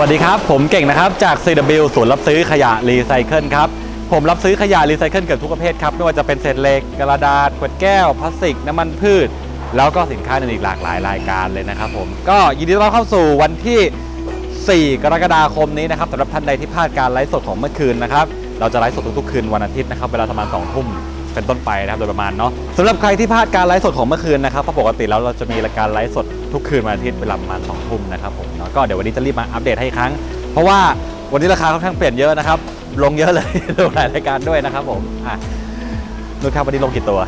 วัสดีครับ ผมเก่งนะครับ จาก CW ศูนย์รับซื้อขยะรีไซเคิลครับ ผมรับซื้อขยะรีไซเคิลเกือบทุกประเภทครับ ไม่ว่าจะเป็นเศษเหล็ก กระดาษ ขวดแก้ว พลาสติก น้ำมันพืช แล้วก็สินค้าอื่นอีกหลากหลายรายการเลยนะครับผม ก็ยินดีต้อนรับเข้าสู่วันที่ 4 กรกฎาคมนี้นะครับสำหรับท่านใดที่พลาดการไลฟ์สดของเมื่อคืนนะครับ เราจะไลฟ์สดทุกๆคืนวันอาทิตย์นะครับเวลาประมาณ2ทุ่มเป็นต้นไปนะครับโดยประมาณเนาะสำหรับใครที่พลาดการไลฟ์สดของเมื่อคืนนะครับเพราะปกติแล้วเราจะมีรายการไลฟ์สด ทุกคืนวันอาทิตย์เวลาประมาณ2ทุ่มนะครับผมเนาะก็เดี๋ยววันนี้จะรีบมาอัปเดตให้อีกครั้ง เพราะว่าวันนี้ราคาค่อนข้างเปลี่ยนเยอะนะครับ ลงเยอะเลย ลงหลายรายการด้วยนะครับผมอะนุชครับวันนี้ลงกี่ตัว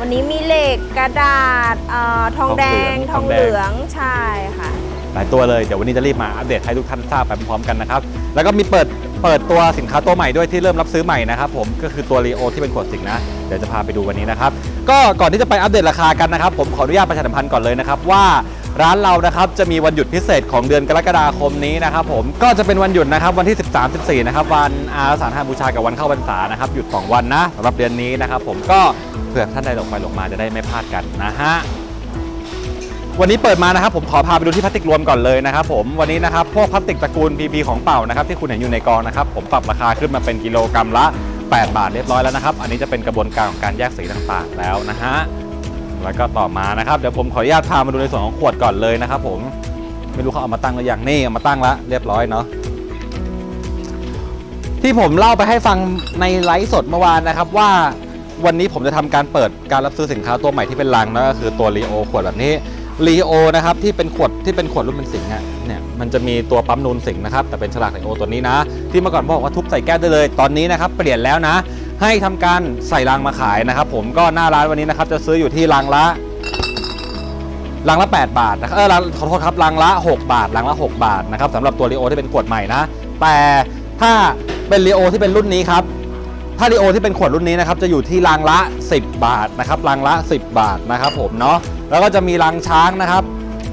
วันนี้มีเหล็กกระดาษเอ่อทองแดง ททอองงเหเหลืลือองงใช่ค่ะ หลายตัวเลยเดี๋ยววันนี้จะรีบมาอัปเดตให้ทุกท่านทราบไปพร้อมๆกันนะครับแล้วก็มีเปิดเปิดตัวสินค้าตัวใหม่ด้วยที่เริ่มรับซื้อใหม่นะครับผมก็คือตัวรีโอที่เป็นขวดสิงนะเดี๋ยวจะพาไปดูวันนี้นะครับก็ก่อนที่จะไปอัปเดตราคากันนะครับผมขออนุญาตประชาสัมพันธ์ก่อนเลยนะครับว่า ร้านเรานะครับจะมีวันหยุดพิเศษของเดือนกรกฎาคมนี้นะครับผมก็จะเป็นวันหยุดนะครับวันที่ 13 14นะครับวันอาสาฬหบูชากับวันเข้าพรรษานะครับหยุดสองวันนะสำหรับเดือนนี้นะครับผมก็เผื่อท่านใดหลงไปหลงมาจะได้ไม่พลาดกันนะฮะวันนี้เปิดมานะครับผมขอพาไปดูที่พลาสติกรวมก่อนเลยนะครับผมวันนี้นะครับพวกพลาสติกตระกูล PP ของเป่านะครับที่คุณเห็นอยู่ในกองนะครับผมปรับราคาขึ้นมาเป็นกิโลกรัมละ 8 บาทเรียบร้อยแล้วนะครับ อันนี้จะเป็นกระบวนการของการแยกสีต่างๆแล้วนะฮะ แล้วก็ต่อมานะครับเดี๋ยวผมขออนุญาตพามาดูในส่วนของขวดก่อนเลยนะครับผมไม่รู้เขาเอามาตั้งหรือยังนี่เอามาตั้งแล้วเรียบร้อยเนาะที่ผมเล่าไปให้ฟังในไลฟ์สดเมื่อวานนะครับว่าวันนี้ผมจะทำการเปิดการรับซื้อสินค้าตัวใหม่ที่เป็นลังนะก็คือตัวรีโอขวดแบบนี้รีโอนะครับที่เป็นขวดที่เป็นขวดรุ่นเป็นสิงห์อะเนี่ยมันจะมีตัวปั๊มนูนสิงห์นะครับแต่เป็นฉลากรีโอตัวนี้นะ ที่เมื่อก่อนบอกว่าทุบใส่แก้วได้เลยตอนนี้นะครับเปลี่ยนแล้วนะ ให้ทำการใส่ลังมาขายนะครับ ผมก็หน้าร้านวันนี้นะครับ จะซื้ออยู่ที่ลังละลังละ 8 บาทนะครับเออลังขอโทษครับลังละ 6 บาทลังละ 6 บาทนะครับสำหรับตัวรีโอที่เป็นขวดใหม่นะ แต่ถ้าเป็นรีโอที่เป็นรุ่นนี้ครับ ถ้ารีโอที่เป็นขวดรุ่นนี้นะครับ จะอยู่ที่ลังละ 10 บาทนะครับลังละ 10 บาทนะครับผมเนาะแล้วก็จะมีลังช้างนะครับ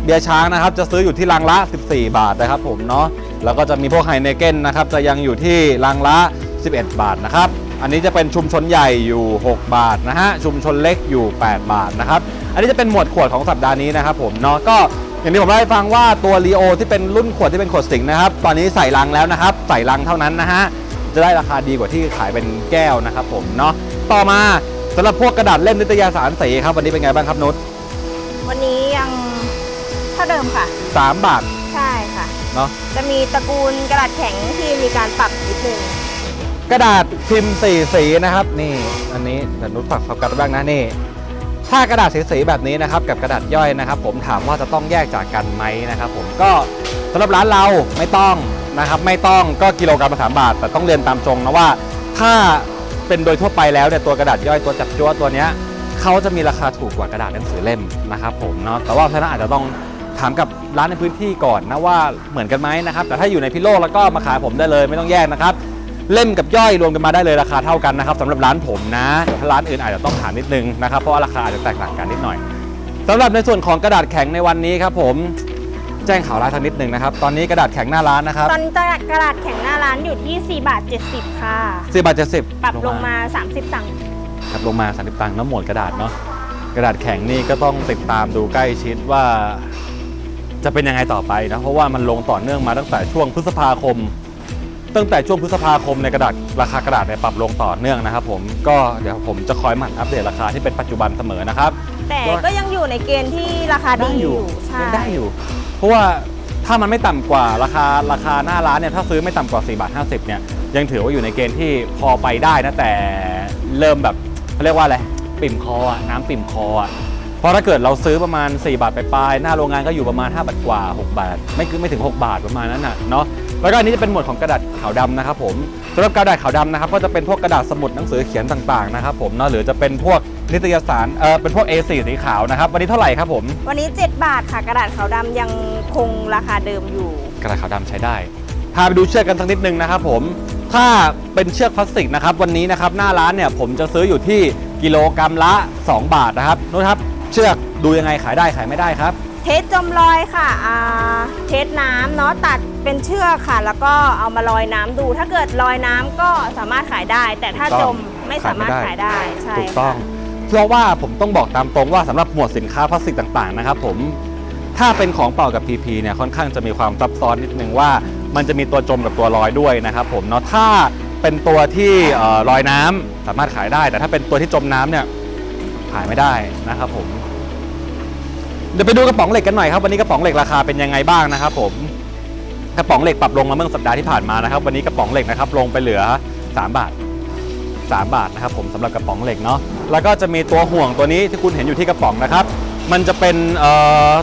เบียร์ช้างนะครับ จะซื้ออยู่ที่ลังละ 14 บาทนะครับ ผมเนาะแล้วก็จะมีพวกไฮเนเก้นนะครับ จะยังอยู่ที่ลังละ 11 บาทนะครับ อันนี้จะเป็นชุมชนใหญ่อยู่ 6 บาทนะฮะ ชุมชนเล็กอยู่ 8 บาทนะครับ อันนี้จะเป็นหมวดขวดของสัปดาห์นี้นะครับผมเนาะ ก็อย่างที่ผมเล่าให้ฟังว่าตัวรีโอที่เป็นรุ่นขวดที่เป็นขวดสิงห์นะครับ ตอนนี้ใส่ลังแล้วนะครับ ใส่ลังเท่านั้นนะฮะ จะได้ราคาดีกว่าที่ขายเป็นแก้วนะครับผมเนาะ ต่อมาสำหรับพวกกระดาษเล่มนิตยสารสีครับ วันนี้เป็นไงบ้างครับนุช วันนี้ยังเท่าเดิมค่ะสามบาท ใช่ค่ะ เนาะ จะมีตระกูลกระดาษแข็งที่มีการปรับนิดนึง กระดาษพิมพ์สีสีนะครับ นี่อันนี้เดี๋ยวนุชฝากฝากกันบ้างนะนี่ ถ้ากระดาษสีๆแบบนี้นะครับ กับกระดาษย่อยนะครับ ผมถามว่าจะต้องแยกจากกันไหมนะครับ ผมก็สำหรับร้านเราไม่ต้องนะครับ ไม่ต้องก็กิโลกรัมละสามบาท แต่ต้องเรียนตามตรงนะว่า ถ้าเป็นโดยทั่วไปแล้วเนี่ยตัวกระดาษย่อยตัวจับจ้วตัวเนี้ยเขาจะมีราคาถูกกว่ากระดาษหนังสือเล่มนะครับ ผมเนาะแต่ว่าเพราะฉะนั้นอาจจะต้องถามกับร้านในพื้นที่ก่อนนะว่าเหมือนกันไหมนะครับ แต่ถ้าอยู่ในพิโลกแล้วก็มาขายผมได้เลยไม่ต้องแยกนะครับ เล่มกับย่อยรวมกันมาได้เลยราคาเท่ากันนะครับสำหรับร้านผมนะถ้าร้านอื่นอาจจะต้องถามนิดนึงนะครับเพราะว่าราคาอาจจะแตกต่างกันนิดหน่อยสำหรับในส่วนของกระดาษแข็งในวันนี้ครับผมแจ้งข่าวร้ายทางนิดนึงนะครับ ตอนนี้กระดาษแข็งหน้าร้านนะครับตอนนี้กระดาษแข็งหน้าร้านอยู่ที่ 4 บาท 70 ค่ะสี่บาทเจ็ดสิบปรับลงมา 30 ตังค์ครับลงมาสามสิบตังค์น้ำหมวดกระดาษเนาะกระดาษแข็งนี่ก็ต้องติดตามดูใกล้ชิดว่า จะเป็นยังไงต่อไปนะเพราะว่ามันลงต่อเนื่องมาตั้งแต่ช่วงพฤษภาคม ตั้งแต่ช่วงพฤษภาคมในกระดาษราคากระดาษเนี่ยปรับลงต่อเนื่องนะครับผมก็เดี๋ยวผมจะคอยหมั่นอัปเดตราคาที่เป็นปัจจุบันเสมอนะครับ แต่ว่าก็ยังอยู่ในเกณฑ์ที่ราคาดีอยู่ใช่ยังได้อยู่ เพราะว่าถ้ามันไม่ต่ำกว่าราคาราคาหน้าร้านเนี่ยถ้าซื้อไม่ต่ำกว่า4บาท50เนี่ยยังถือว่าอยู่ในเกณฑ์ที่พอไปได้นะแต่เริ่มแบบเขาเรียกว่าอะไรปิ่มคออะน้ำปิ่มคออะเพราะถ้าเกิดเราซื้อประมาณ 4 บาทไปปลายๆหน้าโรงงานก็อยู่ประมาณ5บาทกว่า 6 บาท ไม่คือไม่ถึง 6 บาทประมาณนั้นน่ะเนาะ แล้วก็อันนี้จะเป็นหมวดของกระดาษขาวดำนะครับผมสำหรับกระดาษขาวดำนะครับก็จะเป็นพวกกระดาษสมุดหนังสือเขียนต่างๆนะครับผมเนาะหรือจะเป็นพวกนิตยสารเออเป็นพวก A4 สีขาวนะครับวันนี้เท่าไหร่ครับผมวันนี้ 7 บาทค่ะ กระดาษขาวดำยังคงราคาเดิมอยู่ กระดาษขาวดำใช้ได้พาไปดูเชือกกันสักนิดนึงนะครับผมถ้าเป็นเชือกพลาสติกนะครับวันนี้นะครับหน้าร้านเนี่ยผมจะซื้ออยู่ที่กิโลกรัมละ 2 บาทนะครับนู้นครับเชือกดูยังไงขายได้ขายไม่ได้ครับ เทสจมลอยค่ะอ่าเทสน้ำเนาะตัด เป็นเชือกค่ะ แล้วก็เอามาลอยน้ำดู ถ้าเกิดลอยน้ำก็สามารถขายได้ แต่ถ้าถูกจต้องมไม่สามารถขาขายยไม่ได้ได้ใช่ถูกต้อง ค่ะเพราะว่าผมต้องบอกตามตรงว่าสำหรับหมวดสินค้าพลาสติกต่างๆนะครับผม ถ้าเป็นของเปล่ากับ PP เนี่ยค่อนข้างจะมีความซับซ้อนนิดนึงว่า มันจะมีตัวจมกับตัวลอยด้วยนะครับผมเนาะถ้าเป็นตัวที่เอ่อลอยน้ำสามารถขายได้ แต่ถ้าเป็นตัวที่จมน้ำเนี่ยขายไม่ได้นะครับผม เดี๋ยวไปดูกระป๋องเหล็กกันหน่อยครับวันนี้กระป๋องเหล็กราคาเป็นยังไงบ้างนะครับผม กระป๋องเหล็กปรับลงมาเมื่อสัปดาห์ที่ผ่านมานะครับ วันนี้กระป๋องเหล็กนะครับลงไปเหลือ 3 บาท 3 บาทนะครับผมสำหรับกระป๋องเหล็กเนาะแล้วก็จะมีตัวห่วงตัวนี้ที่คุณเห็นอยู่ที่กระป๋องนะครับ มันจะเป็น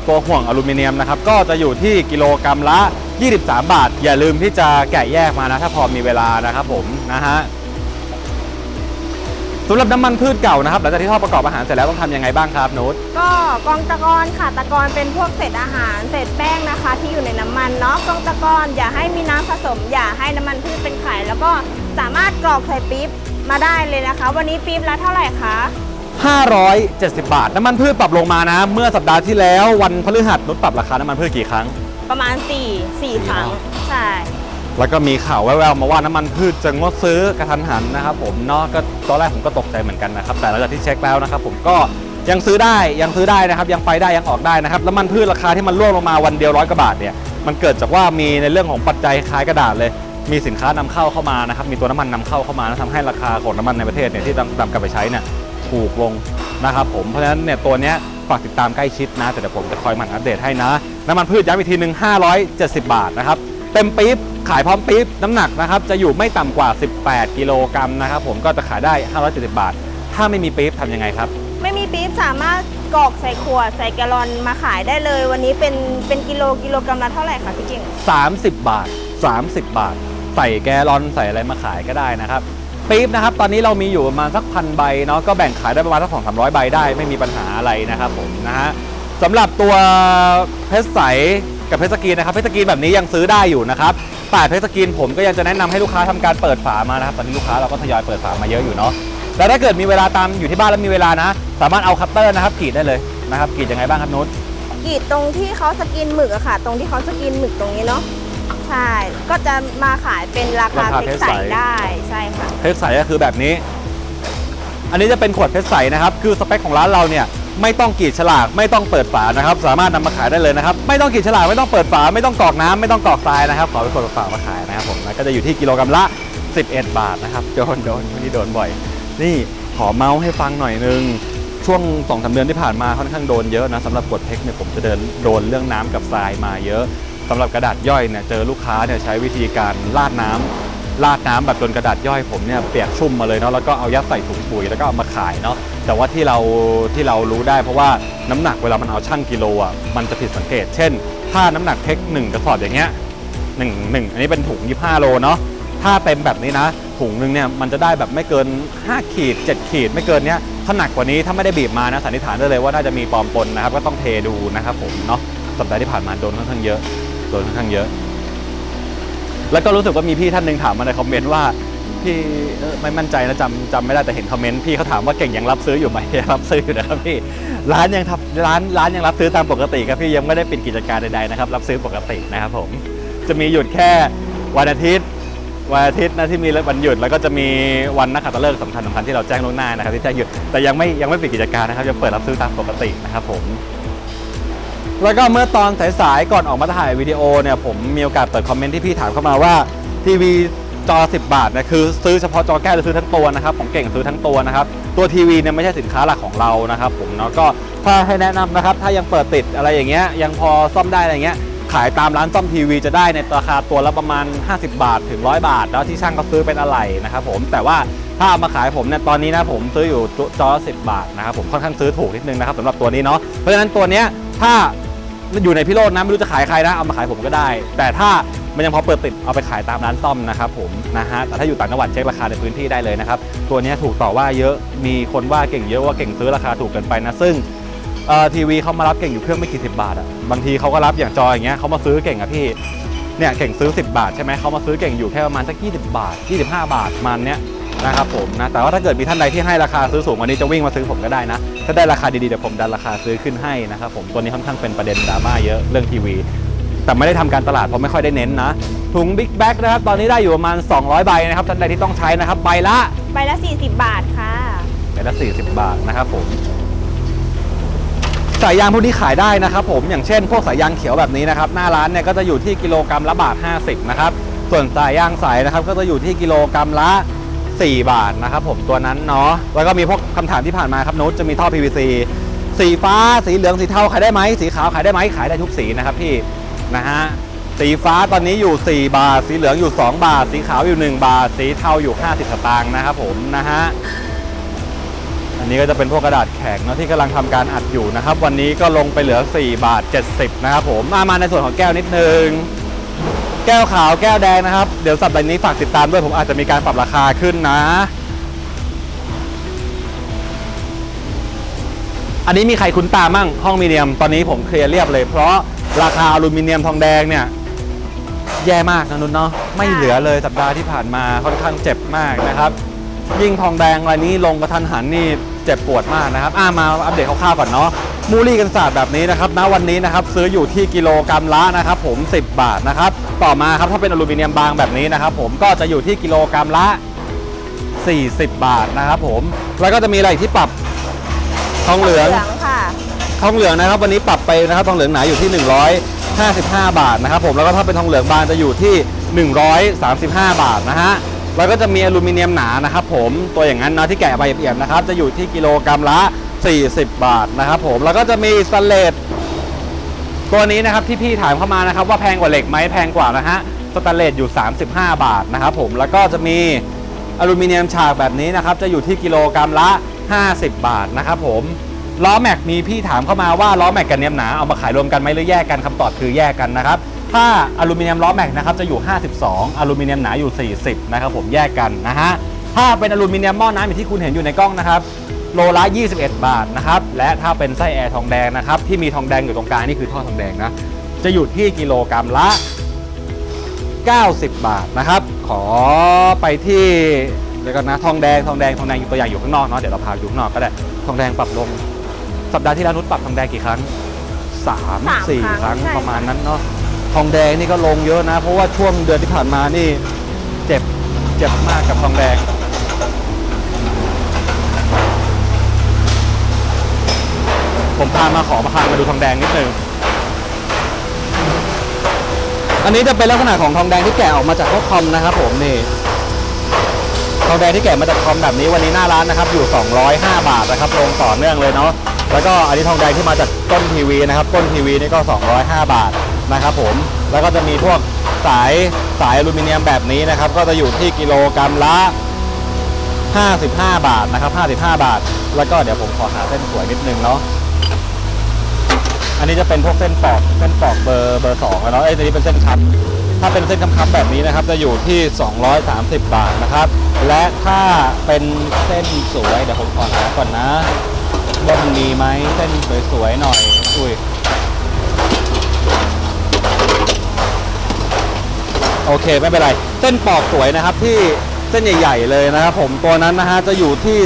ตัวห่วงอลูมิเนียมนะครับก็จะอยู่ที่กิโลกรัมละ 23 บาท อย่าลืมที่จะแกะแยกมานะถ้าพอมีเวลานะครับผมนะฮะ สำหรับน้ำมันพืชเก่านะครับหลังจากที่ทอดประกอบอาหารเสร็จแล้วต้องทำยังไงบ้างครับนุชก็กองตะกอนค่ะตะกอนเป็นพวกเศษอาหารเศษแป้งนะคะ ที่อยู่ในน้ำมันเนาะกองตะกอนอย่าให้มีน้ำผสม อย่าให้น้ำมันพืชเป็นไข่แล้วก็สามารถกรอกใส่ปี๊บมาได้เลยนะคะ วันนี้ปี๊บละเท่าไหร่คะ570 บาท น้ำมันพืชปรับลงมานะ เมื่อสัปดาห์ที่แล้ววันพฤหัสนุชปรับราคาน้ำมันพืชกี่ครั้ง ประมาณ4 4ครั้งใช่ แล้วก็มีข่าวแว่วๆมาว่าน้ำมันพืชจะงดซื้อกระทันหันนะครับผมเนาะก็ตอนแรกผมก็ตกใจเหมือนกันนะครับแต่หลังจากที่เช็คแล้วนะครับผมก็ยังซื้อได้ยังซื้อได้นะครับ ยังไปได้ยังออกได้นะครับน้ำมันพืชราคาที่มันร่วงลงมาวันเดียวร้อยกว่าบาทเนี่ยมันเกิดจากว่ามีในเรื่องของปัจจัยคล้ายกระดาษเลย มีสินค้านำเข้าเข้ามานะครับมีตัวน้ำมันนำเข้าเข้ามานะทำให้ราคาของน้ำมันในประเทศเนี่ยที่นำกลับไปใช้เนี่ยถูกลงนะครับผมเพราะฉะนั้นเนี่ยตัวเนี้ยฝากติดตามใกล้ชิดนะแต่เดี๋ยวผมจะคอยมันอัปเดตให้นะน้ำมันพืชย้ำอีกทีหนึ่ง570 บาทนะครับ เต็มปี๊บขายพร้อมปี๊บน้ำหนักนะครับจะอยู่ไม่ต่ำกว่า 18 กิโลกรัมนะครับผมก็จะขายได้ 570 บาท ถ้าไม่มีปี๊บทำยังไงครับ ไม่มีปี๊บสามารถกรอกใส่ขวดใส่แกลลอนมาขายได้เลย วันนี้เป็นเป็นกิโลกิโลกรัมละเท่าไหร่คะพี่เก่ง30 บาท 30 บาท ใส่แกลลอนใส่อะไรมาขายก็ได้นะครับปี๊บนะครับตอนนี้เรามีอยู่ประมาณสักพันใบเนาะก็แบ่งขายได้ประมาณสักสองสามร้อยใบได้ไม่มีปัญหาอะไรนะครับผมนะฮะสำหรับตัวเพชรใส กับเพชรสกรีนนะครับเพชรสกรีนแบบนี้ยังซื้อได้อยู่นะครับแต่เพชรสกรีนผมก็ยังจะแนะนำให้ลูกค้าทำการเปิดฝามานะครับตอนนี้ลูกค้าเราก็ทยอยเปิดฝามาเยอะอยู่เนาะแต่ถ้าเกิดมีเวลาตามอยู่ที่บ้านแล้วมีเวลานะ สามารถเอาคัตเตอร์นะครับกรีดได้เลยนะครับกรีดยังไงบ้างครับนุชกรีดตรงที่เขาสกินหมึกอะค่ะ ตรงที่เขาสกินหมึกตรงนี้เนาะใช่ ก็จะมาขายเป็นราคาราคาเพชรเพชรใสใสได้ใช่ค่ะเพชรใสก็คือแบบนี้ อันนี้จะเป็นขวดเพชรใสนะครับ คือสเปคของร้านเราเนี่ย ไม่ต้องกรีดฉลากไม่ต้องเปิดฝานะครับ สามารถนำมาขายได้เลยนะครับ ไม่ต้องกรีดฉลากไม่ต้องเปิดฝาไม่ต้องกรอกน้ำไม่ต้องกรอกทรายนะครับขอเป็นขวดฝามาขายนะครับผมนะก็จะอยู่ที่กิโลกรัมละ 11 บาทนะครับโดนโดนวันนี้โดนบ่อย นี่ขอเมาส์ให้ฟังหน่อยนึงช่วงสองสาเดือนที่ผ่านมาค่อนข้างโดนเยอะนะสำหรับกดเทคเนี่ยผมจะเดินโดนเรื่องน้ำกับทรายมาเยอะสำหรับกระดาษย่อยเนี่ยเจอลูกค้าเนี่ยใช้วิธีการราดน้ำ ราดน้ำแบบจนกระดาษย่อยผมเนี่ยเปียกชุ่มมาเลยเนาะแล้วก็เอายัดใส่ถุงปุ๋ยแล้วก็เอามาขายเนาะแต่ว่าที่เราที่เรารู้ได้เพราะว่าน้ำหนักเวลามันเอาชั่งกิโลอะมันจะผิดสังเกต เช่น ถ้าน้ำหนักเทคหนึ่งกระสอบอย่างเงี้ยหนึ่งหนึ่งอันนี้เป็นถุง 25 โลเนาะถ้าเต็มแบบนี้นะ ถุงหนึ่งเนี่ยมันจะได้แบบไม่เกิน 5 ขีด 7 ขีดไม่เกินเนี้ยถ้าหนักกว่านี้ถ้าไม่ได้บีบมานะสันนิษฐานได้เลยว่าน่าจะมีปลอมปนนะครับก็ต้องเทดูนะครับผมเนาะสัปดาห์ที่ผ่านมาโดนค่อนข้างเยอะโดนค่อนข้างเยอะ แล้วก็รู้สึกว่ามีพี่ท่านหนึ่งถามมาในคอมเมนต์ว่าพี่ไม่มั่นใจนะจำจำไม่ได้แต่เห็นคอมเมนต์พี่เขาถามว่าเก่งยังรับซื้ออยู่ไหมรับซื้ออยู่นะครับพี่ร้านยังทำร้านร้านยังรับซื้อตามปกติครับพี่ยังไม่ได้ปิดกิจการใดๆนะครับรับซื้อปกตินะครับผมจะมีหยุดแค่วันอาทิตย์วันอาทิตย์นะที่มีวันหยุดแล้วก็จะมีวันนักขัตฤกษ์สำคัญสำคัญที่เราแจ้งล่วงหน้านะครับที่แจ้งหยุดแต่ยังไม่ยังไม่ปิดกิจการนะครับยังเปิดรับซื้อตามปกตินะครับผม แล้วก็เมื่อตอนสายๆก่อนออกมาถ่ายวิดีโอเนี่ยผมมีโอกาสเปิดคอมเมนต์ที่พี่ถามเข้ามาว่าทีวีจอ 10 บาทเนี่ยคือซื้อเฉพาะจอแก้วหรือซื้อทั้งตัวนะครับของเก่งซื้อทั้งตัวนะครับตัวทีวีเนี่ยไม่ใช่สินค้าหลักของเรานะครับผมเนาะก็ถ้าให้แนะนำนะครับถ้ายังเปิดติดอะไรอย่างเงี้ยยังพอซ่อมได้อะไรเงี้ย ขายตามร้านซ่อมทีวีจะได้ในราคาตัวละประมาณ 50 บาทถึง 100 บาท แล้วที่ช่างก็ซื้อเป็นอะไหล่นะครับผมแต่ว่าถ้าเอามาขายผมเนี่ยตอนนี้นะผมซื้ออยู่จอละ10บาทนะครับผมค่อนข้างซื้อถูกนิดนึงนะครับสำหรับตัวนี้เนาะเพราะฉะนั้นตัวเนี้ยถ้าอยู่ในพิโรจน์นะไม่รู้จะขายใครนะเอามาขายผมก็ได้ แต่ถ้ามันยังพอเปิดติดเอาไปขายตามร้านซ่อมนะครับผมนะฮะแต่ถ้าอยู่ต่างจังหวัดเช็คราคาในพื้นที่ได้เลยนะครับตัวนี้ถูกต่อว่าเยอะมีคนว่าเก่งเยอะว่าเก่งซื้อราคาถูกเกินไปนะซึ่ง ทีวีเขามารับเก่งอยู่เครื่องไม่กี่สิบบาทอะบางทีเขาก็รับอย่างจออย่างเงี้ยเขามาซื้อเก่งอะพี่เนี่ยเก่งซื้อ 10 บาทใช่ไหมเขามาซื้อเก่งอยู่แค่ประมาณสัก20 บาท 25 บาทประมันเนี้ยนะครับผมนะแต่ว่าถ้าเกิดมีท่านใดที่ให้ราคาซื้อสูงกว่านี้จะวิ่งมาซื้อผมก็ได้นะ ถ้าได้ราคาดีๆเดี๋ยวผมดันราคาซื้อขึ้นให้นะครับผมตัวนี้ค่อนข้างเป็นประเด็นดราม่าเยอะเรื่องทีวี แต่ไม่ได้ทำการตลาดเพราะไม่ค่อยได้เน้นนะ ถุงบิ๊กแบ็กนะครับตอนนี้ได้อยู่ประมาณ 200 ใบนะครับท่านใดที่ต้องใช้นะครับใบละใบละ 40 บาทค่ะใบละ 40 บาทนะครับผม สายยางพวกนี้ขายได้นะครับผมอย่างเช่น พวกสายยางเขียวแบบนี้นะครับหน้าร้านเนี่ยก็จะอยู่ที่กิโลกรัมละบาท 50นะครับส่วนสายยางใสนะครับก็จะอยู่ที่กิโลกรัมละ 4 บาทนะครับผมตัวนั้นเนาะแล้วก็มีพวกคำถามที่ผ่านมาครับนุชจะมีท่อ PVC สีฟ้าสีเหลืองสีเทาขายได้ไหมสีขาวขายได้ไหมขายได้ทุกสีนะครับพี่นะฮะสีฟ้าตอนนี้อยู่ 4 บาท สีเหลืองอยู่ 2 บาท สีขาวอยู่ 1 บาท สีเทาอยู่ 50 สตางค์นะครับผมนะฮะ อันนี้ก็จะเป็นพวกกระดาษแข็งเนาะที่กำลังทำการอัดอยู่นะครับ วันนี้ก็ลงไปเหลือ 4 บาท 70 นะครับผมมามาในส่วนของแก้วนิดนึง แก้วขาวแก้วแดงนะครับ เดี๋ยวสัปดาห์นี้ฝากติดตามด้วยผมอาจจะมีการปรับราคาขึ้นนะ อันนี้มีใครคุ้นตามั่งห้องมีเนียม ตอนนี้ผมเคลียร์เรียบเลย เพราะราคาอลูมิเนียมทองแดงเนี่ยแย่มากนะนุนเนาะไม่เหลือเลยสัปดาห์ที่ผ่านมาค่อนข้างเจ็บมากนะครับ ยิ่งทองแดงรายนี้ลงกระทันหันนี่ เจ็บปวดมากนะครับอ่ามาอัปเดตคร่าวๆก่อนเนาะมูลี่กันศาสตร์แบบนี้นะครับณวันนี้นะครับซื้ออยู่ที่กิโลกรัมละนะครับผม 10 บาทนะครับต่อมาครับถ้าเป็นอลูมิเนียมบางแบบนี้นะครับผมก็จะอยู่ที่กิโลกรัมละ 40 บาทนะครับผมแล้วก็จะมีอะไรอีกที่ปรับทองเหลืองค่ะทองเหลืองนะครับวันนี้ปรับไปนะครับทองเหลืองหนาอยู่ที่ 155 บาทนะครับผมแล้วก็ถ้าเป็นทองเหลืองบางจะอยู่ที่ 135 บาทนะฮะ แล้วก็จะมีอลูมิเนียมหนานะครับผมตัวอย่างนั้นเนาะที่แกะใบเอี่ยมนะครับจะอยู่ที่กิโลกรัมละ 40 บาทนะครับผมแล้วก็จะมีสเลตตัวนี้นะครับที่พี่ถามเข้ามานะครับว่าแพงกว่าเหล็กไหมแพงกว่านะฮะสแตนเลสอยู่ 35 บาทนะครับผมแล้วก็จะมีอลูมิเนียมฉากแบบนี้นะครับจะอยู่ที่กิโลกรัมละ 50 บาทนะครับผมล้อแม็กมีพี่ถามเข้ามาว่าล้อแม็กกับเนียมหนาเอามาขายรวมกันไหมหรือแยกกันคำตอบคือแยกกันนะครับ ถ้าอลูมิเนียมล้อแม็กนะครับจะอยู่ 52 อลูมิเนียมหนาอยู่ 40 นะครับผมแยกกันนะฮะ ถ้าเป็นอลูมิเนียมหม้อน้ำอย่างที่คุณเห็นอยู่ในกล้องนะครับโลละ 21 บาทนะครับ และถ้าเป็นไส้แอร์ทองแดงนะครับที่มีทองแดงอยู่ตรงกลางนี่คือท่อทองแดงนะ จะอยู่ที่กิโลกรัมละ 90 บาทนะครับ ขอไปที่เดี๋ยวกันนะทองแดงทองแดงทองแดงอยู่ตัวอย่างอยู่ข้างนอกเนาะเดี๋ยวเราพาดูข้างนอกก็ได้ทองแดงปรับลง สัปดาห์ที่แล้วนุชปรับทองแดงกี่ครั้งสามสามสี่คครั้รั้งงใช่ประมาณนั้นเนาะ ทองแดงนี่ก็ลงเยอะนะ เพราะว่าช่วงเดือนที่ผ่านมานี่ เจ็บเจ็บมากกับทองแดงผมพามาขอมาพามาดูทองแดงนิดนึง อันนี้จะเป็นลักษณะของทองแดงที่แกะออกมาจากพวกคอมนะครับผมนี่ ทองแดงที่แกะมาจากคอมแบบนี้วันนี้หน้าร้านนะครับอยู่ 205 บาทนะครับลงต่อเนื่องเลยเนาะ แล้วก็อันนี้ทองแดงที่มาจากต้นทีวีนะครับ ต้นทีวีนี่ก็ 205 บาท นะครับผมแล้วก็จะมีพวกสายสายอลูมิเนียมแบบนี้นะครับ ก็จะอยู่ที่กิโลกรัมละ 55 บาทนะครับ 55 บาท แล้วก็เดี๋ยวผมขอหาเส้นสวยนิดนึงเนาะอันนี้จะเป็นพวกเส้นปอกเส้นปอกเบอร์เบอร์สองแล้วเนาะไอ้ตัวนี้เป็นเส้นคัทถ้าเป็นเส้นค้ำๆแบบนี้นะครับ จะอยู่ที่ 230 บาทนะครับ และถ้าเป็นเส้นสวยเดี๋ยวผมขอหาก่อนนะว่ามันมีไหมเส้นสวยๆหน่อยอุ้ย โอเคไม่เป็นไร เส้นปอกสวยนะครับที่เส้นใหญ่ ๆ เลยนะครับผมตัวนั้นนะฮะจะอยู่ที่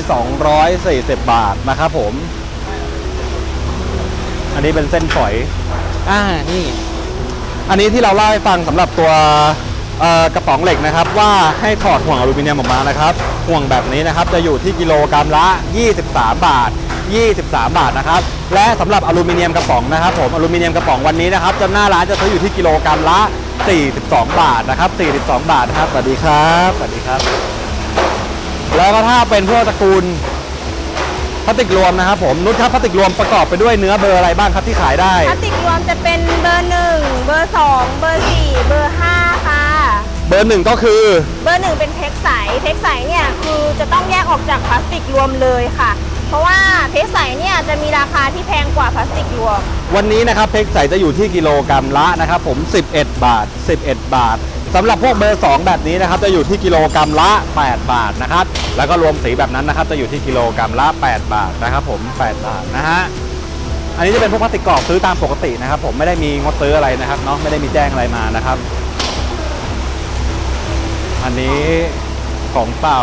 240 บาทนะครับผม อันนี้เป็นเส้นฝอย อ่านี่ อันนี้ที่เราเล่าให้ฟังสำหรับตัวกระป๋องเหล็กนะครับ ว่าให้ถอดห่วงอลูมิเนียมออกมานะครับ ห่วงแบบนี้นะครับจะอยู่ที่กิโลกรัมละ 23 บาท 23 บาทนะครับ และสำหรับอลูมิเนียมกระป๋องนะครับผมอลูมิเนียมกระป๋องวันนี้นะครับจะหน้าร้านจะซื้ออยู่ที่กิโลกรัมละ 42 บาทนะครับ 42 บาทนะครับสวัสดีครับสวัสดีครับ แล้วก็ถ้าเป็นพวกตระกูลพลาสติกรวมนะครับผมนุชครับพลาสติกรวมประกอบไปด้วยเนื้อเบอร์อะไรบ้างครับที่ขายได้ พลาสติกรวมจะเป็นเบอร์หนึ่งเบอร์สองเบอร์สี่เบอร์ห้าค่ะ เบอร์หนึ่งก็คือ เบอร์หนึ่งเป็นเทคใสเทคใสเนี่ยคือจะต้องแยกออกจากพลาสติกรวมเลยค่ะ เพราะว่าเทคใสเนี่ยจะมีราคาที่แพงกว่าพลาสติกรวม วันนี้นะครับเพกใสจะอยู่ที่กิโลกรัมละนะครับผม 11 บาท 11 บาทสำหรับพวกเบอร์ 2 แบบนี้นะครับจะอยู่ที่กิโลกรัมละ 8 บาทนะครับแล้วก็รวมสีแบบนั้นนะครับจะอยู่ที่กิโลกรัมละ 8 บาทนะครับผม 8 บาทนะฮะอันนี้จะเป็นพวกพลาสติกกรอบซื้อตามปกตินะครับผมไม่ได้มีงดซื้ออะไรนะครับเนาะไม่ได้มีแจ้งอะไรมานะครับ อันนี้ของเต่า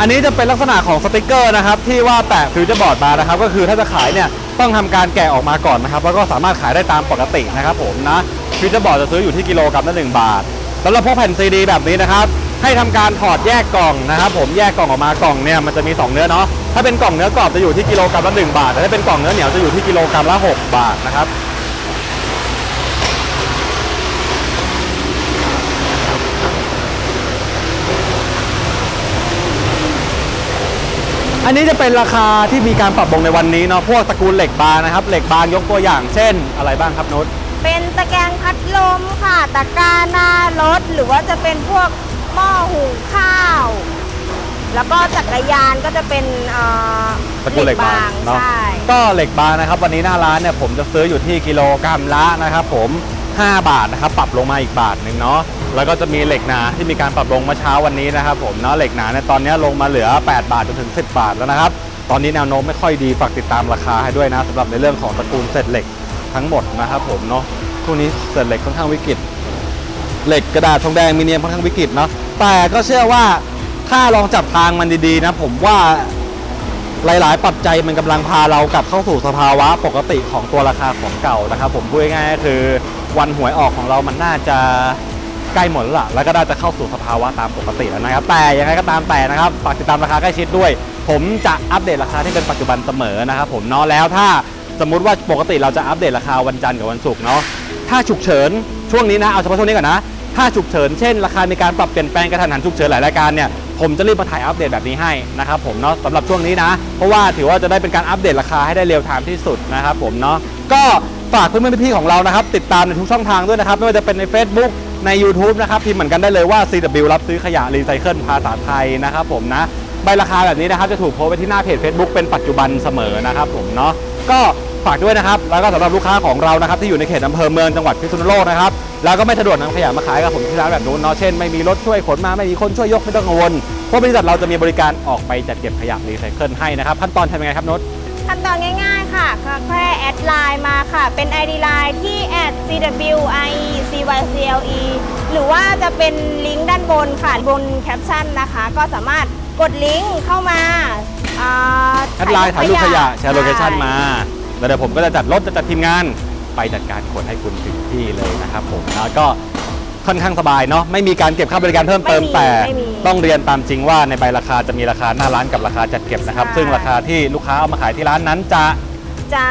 อันนี้จะเป็นลักษณะของสติกเกอร์นะครับที่ว่าแปะฟิวเจอร์บอร์ดมานะครับก็คือถ้าจะขายเนี่ยต้องทำการแกะออกมาก่อนนะครับแล้วก็สามารถขายได้ตามปกตินะครับผมนะฟิวเจอร์บอร์ดจะซื้ออยู่ที่กิโลกรัมละหนึ่งบาทสำหรับพวกแผ่นซีดีแบบนี้นะครับให้ทำการถอดแยกกล่องนะครับผมแยกกล่องออกมากล่องเนี่ยมันจะมี 2 เนื้อเนาะถ้าเป็นกล่องเนื้อกรอบจะอยู่ที่กิโลกรัมละ1บาทแต่ถ้าเป็นกล่องเนื้อเหนียวจะอยู่ที่กิโลกรัมละ 6 บาทนะครับ อันนี้จะเป็นราคาที่มีการปรับลงในวันนี้เนาะพวกตระกูลเหล็กบางนะครับ เหล็กบางยกตัวอย่างเช่น อะไรบ้างครับนุชเป็นตะแกรงพัดลมค่ะตะกร้าหน้ารถ หรือว่าจะเป็นพวกหม้อหุงข้าว แล้วก็จักรยานก็จะเป็นเอ่อตระกูลเหล็กบางเนาะใช่ก็เหล็กบางนะครับ วันนี้หน้าร้านเนี่ยผมจะซื้ออยู่ที่กิโลกรัมละนะครับ ผม 5 บาทนะครับ ปรับลงมาอีกบาทหนึ่งเนาะ แล้วก็จะมีเหล็กหนาที่มีการปรับลงเมาเช้าวันนี้นะครับผมเนาะเหล็กหนาเนี่ยตอนนี้ลงมาเหลือ 8 บาทจนถึง 10 บาทแล้วนะครับ ตอนนี้แนวโน้มไม่ค่อยดีฝากติดตามราคาให้ด้วยนะสำหรับในเรื่องของตระกูลเศษเหล็กทั้งหมดนะครับผมเนาะช่วงนี้เศษเหล็กค่อนข้างวิกฤต เหล็กกระดาษทองแดงมีเนียมค่อนข้างวิกฤตเนาะแต่ก็เชื่อว่าถ้าลองจับทางมันดีๆนะผมว่าหลายๆ ปัจจัยมันกำลังพาเรากลับเข้าสู่สภาวะปกติของตัวราคาของเก่านะครับ ผมพูดง่ายๆก็คือวันหวยออกของเรามันน่าจะ ใกล้หมดแล้วล่ะแล้วก็น่าจะเข้าสู่สภาวะตามปกติแล้วนะครับ แต่ยังไงก็ตามแต่นะครับฝากติดตามราคาใกล้ชิดด้วย ผมจะอัปเดตราคาที่เป็นปัจจุบันเสมอนะครับผมเนาะแล้วถ้าสมมุติว่าปกติเราจะอัปเดตราคาวันจันทร์กับวันศุกร์เนาะถ้าฉุกเฉินช่วงนี้นะเอาเฉพาะช่วงนี้ก่อนนะถ้าฉุกเฉินเช่นราคามีการปรับเปลี่ยนแปลงกระทันหันฉุกเฉินหลายรายการเนี่ยผมจะรีบมาถ่ายอัปเดตแบบนี้ให้นะครับผมเนาะสำหรับช่วงนี้นะ เพราะว่าถือว่าจะได้เป็นการอัปเดตราคาให้ได้เร็วไทม์ที่สุดนะครับผมเนาะก็ ฝากเพื่อนๆพี่ๆของเรานะครับ ติดตามในทุกช่องทางด้วยนะครับ ไม่ว่าจะเป็นใน Facebook ใน YouTube นะครับพิมพ์เหมือนกันได้เลยว่า CW รับซื้อขยะรีไซเคิลภาษาไทยนะครับผมนะใบราคาแบบนี้นะครับจะถูกโพสไว้ที่หน้าเพจ Facebook เป็นปัจจุบันเสมอนะครับผมเนาะก็ฝากด้วยนะครับ แล้วก็สำหรับลูกค้าของเรานะครับที่อยู่ในเขตอำเภอเมืองจังหวัดพิษณุโลกนะครับแล้วก็ไม่สะดวกนำขยะมาขายกับผมที่ร้านแบบนู้นเนาะเช่นไม่มีรถช่วยขนมาไม่มีคนช่วยยกไม่ต้องกังวลเพราะบริษัทเราจะมีบริการออกไปจัดเก็บขยะรีไซเคิลให้นะครับขั้นตอนทำยังไงครับนุช ขั้นตอนง่ายๆค่ะก็แค่แอดไลน์มาค่ะ เป็น ID ไลน์ที่ @cwiecyle หรือว่าจะเป็นลิงก์ด้านบนค่ะบนแคปชั่นนะคะ ก็สามารถกดลิงก์เข้ามาอ่าแอดไลน์ถ่ายรูปขยะแชร์โลเคชั่นมาแล้วเดี๋ยวผมก็จะจัดรถจะจัดทีมงานไปจัดการขนให้คุณถึงที่เลยนะครับผมแล้วก็ ค่อนข้างสบายเนาะไม่มีการเก็บค่าบริการเพิ่มเติมไม่มีแต่ไม่มีต้องเรียนตามจริงว่าในใบราคาจะมีราคาหน้าร้านกับราคาจัดเก็บนะครับ ใช่ ซึ่งราคาที่ลูกค้าเอามาขายที่ร้านนั้นจะ จะ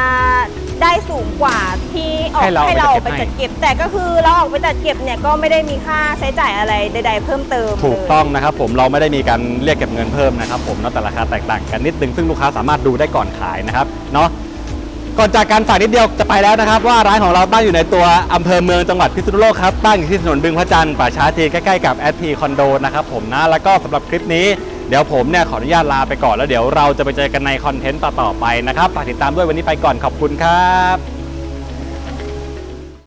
ได้สูงกว่าที่ออกให้เราให้เราไปออกไปจัจัดดเก็บเก็บแต่ก็คือเราออกไปจัดเก็บเนี่ยก็ไม่ได้มีค่าใช้จ่ายอะไรใด ๆ เพิ่มเติมถูกเลยต้องนะครับผมเราไม่ได้มีการเรียกเก็บเงินเพิ่มนะครับผมเนาะแต่ราคาแตกต่างกันนิดนึงซึ่งลูกค้าสามารถดูได้ก่อนขายนะครับเนาะ ก่อนจากการฝากนิดเดียวจะไปแล้วนะครับ ว่าร้านของเราตั้งอยู่ในตัวอำเภอเมืองจังหวัดพิษณุโลกครับตั้งอยู่ที่ถนนบึงพระจันทร์ป่าช้าจีใกล้ๆกับแอดพีคอนโดนะครับผมนะแล้วก็สำหรับคลิปนี้เดี๋ยวผมเนี่ยขออนุญาตลาไปก่อนแล้วเดี๋ยวเราจะไปเจอกันในคอนเทนต์ต่อๆไปนะครับฝากติดตามด้วยวันนี้ไปก่อนขอบคุณครับ